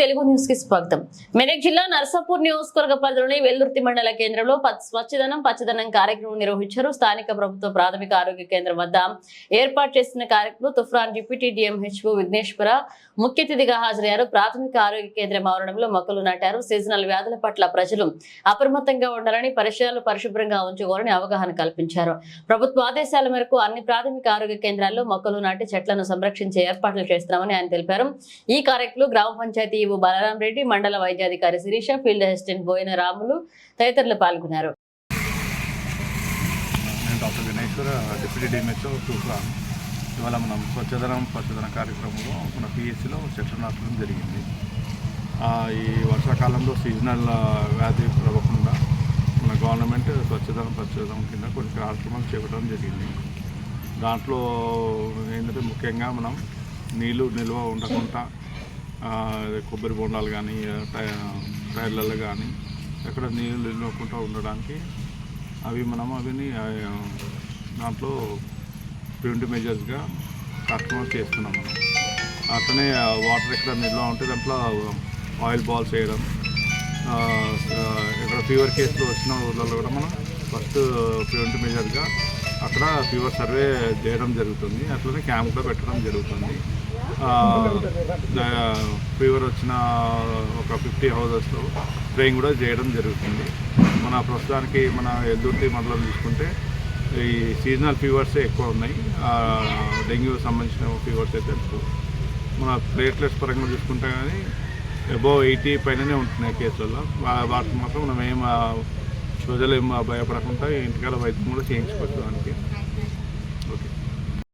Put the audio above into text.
తెలుగు న్యూస్కి స్వాగతం. మెదక్ జిల్లా నర్సాపూర్ నియోజకవర్గ పరిధిలోని వెల్లుర్తి మండల కేంద్రంలో స్వచ్ఛదనం పచ్చదనం కార్యక్రమం నిర్వహించారు స్థానిక ప్రభుత్వ ప్రాథమిక ఆరోగ్య కేంద్రం వద్ద. ఏర్పాటు చేసిన కార్యక్రమం తుఫ్రాన్ డిప్యూటీ డిఎంహెచ్ఓ విఘ్నేశ్వర ముఖ్య అతిథిగా హాజరయ్యారు. ప్రాథమిక ఆరోగ్య కేంద్రం ఆవరణంలో మొక్కలు నాటారు. సీజనల్ వ్యాధుల పట్ల ప్రజలు అప్రమత్తంగా ఉండాలని పరిసరాలు పరిశుభ్రంగా ఉంచుకోవాలని అవగాహన కల్పించారు. ప్రభుత్వ ఆదేశాల మేరకు అన్ని ప్రాథమిక ఆరోగ్య కేంద్రాల్లో మొక్కలు నాటి చెట్లను సంరక్షించే ఏర్పాట్లు చేస్తున్నామని ఆయన తెలిపారు. ఈ కార్యక్రమంలో గ్రామ పంచాయతీ ఈవో బలరాం రెడ్డి మండల వైద్యాధికారి శిరీష ఫీల్డ్ అసిస్టెంట్ బోయిన రాములు తదితరులు పాల్గొన్నారు. డాక్టర్ వినేశ్వర డిప్యూటీ డిఎంహెచ్ఓ తూఫాన్ ఇవాళ మనం స్వచ్ఛధనం పచ్చదనం కార్యక్రమంలో మన పిఎస్సిలో చెట్లు నాటడం జరిగింది. ఈ వర్షాకాలంలో సీజనల్ వ్యాధి ప్రవ్వకుండా మన గవర్నమెంట్ స్వచ్ఛధనం పచ్చదనం కింద కొన్ని కార్యక్రమాలు చేపట్టడం జరిగింది. దాంట్లో ఏంటంటే ముఖ్యంగా మనం నీళ్ళు నిల్వ ఉండకుండా కొబ్బరి బొండాలు కానీ టై- టైర్లలో కానీ ఎక్కడ నీళ్ళు నిల్వకుండా ఉండడానికి అవి మనం అవిని దాంట్లో ప్రివెంటివ్ మెజర్స్గా కస్టమర్ చేస్తున్నాం మనం. అట్లనే వాటర్ ఎక్కడ నిల్వ ఉంటే దాంట్లో ఆయిల్ బాల్స్ వేయడం ఇక్కడ ఫీవర్ కేసులు వచ్చిన ఊళ్ళలో కూడా మనం ఫస్ట్ ప్రివెంటివ్ మెజర్గా అక్కడ ఫీవర్ సర్వే చేయడం జరుగుతుంది. అట్లనే క్యాంప్ కూడా పెట్టడం జరుగుతుంది. ఫీవర్ వచ్చిన ఒక ఫిఫ్టీ హౌజెస్లో ట్రైన్ కూడా చేయడం జరుగుతుంది. మన ప్రస్తుతానికి మన ఎదుర్తి మండలం తీసుకుంటే ఈ సీజనల్ ఫీవర్సే ఎక్కువ ఉన్నాయి. డెంగ్యూ సంబంధించిన ఫీవర్స్ అయితే ఎక్కువ. మన ప్లేట్లెస్ పరంగా చూసుకుంటే కానీ అబోవ్ ఎయిటీ పైననే ఉంటున్నాయి కేసులలో. వాటికి మాత్రం మనం ఏం ప్రజలు ఏం భయపడకుండా ఇంటికాల వైద్యం కూడా చేయించుకోవచ్చు దానికి.